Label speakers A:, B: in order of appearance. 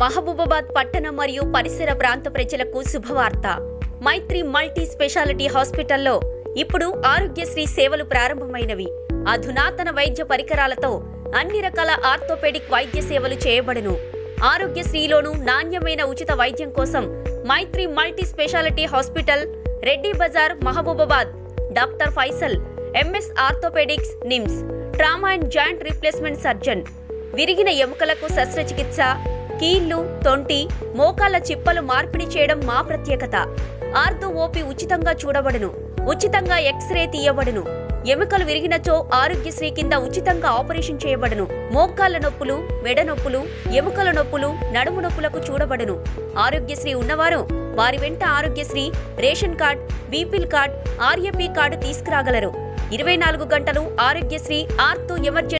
A: మహబూబాబాద్ పట్టణ మరియు పరిసర ప్రాంత ప్రజలకు శుభవార్త. మైత్రి మల్టీ స్పెషాలిటీ హాస్పిటల్లో ఇప్పుడు ఆరోగ్యశ్రీ సేవలు ప్రారంభమైనవి. అధునాతన వైద్య పరికరాలతో అన్ని రకాల ఆర్థోపెడిక్ వైద్య సేవలు చేయబడును. ఆరోగ్యశ్రీలోను నాణ్యమైన ఉచిత వైద్యం కోసం Maithri multi speciality hospital Reddy Bazar Mahabubabad. Doctor Faisal MS orthopaedics NIMS. Trauma and joint replacement surgeon. విరిగిన ఎముకలకు శస్త్రచికిత్స కీళ్ళు తొంటి మోకాళ్ళ చిప్పలు మార్పిడి చేయడం మా ప్రత్యేకత. ఆర్థో ఓపి ఉచితంగా చూడబడును. ఉచితంగా ఎక్స్రే తీయబడును. ఎముకలు విరిగినచో ఆరోగ్యశ్రీ కింద ఉచితంగా ఆపరేషన్ చేయబడును. మోకాళ్ళ నొప్పులు మెడ నొప్పులు ఎముకల నొప్పులు నడుము నొప్పులకు చూడబడును. ఆరోగ్యశ్రీ ఉన్నవారు వారి వెంట Aarogyasri ration card BPL card RAP card తీసుకురాగలరు. ఇరవై నాలుగు గంటలు ఆరోగ్యశ్రీ ఆర్తో ఎమర్జెన్సీ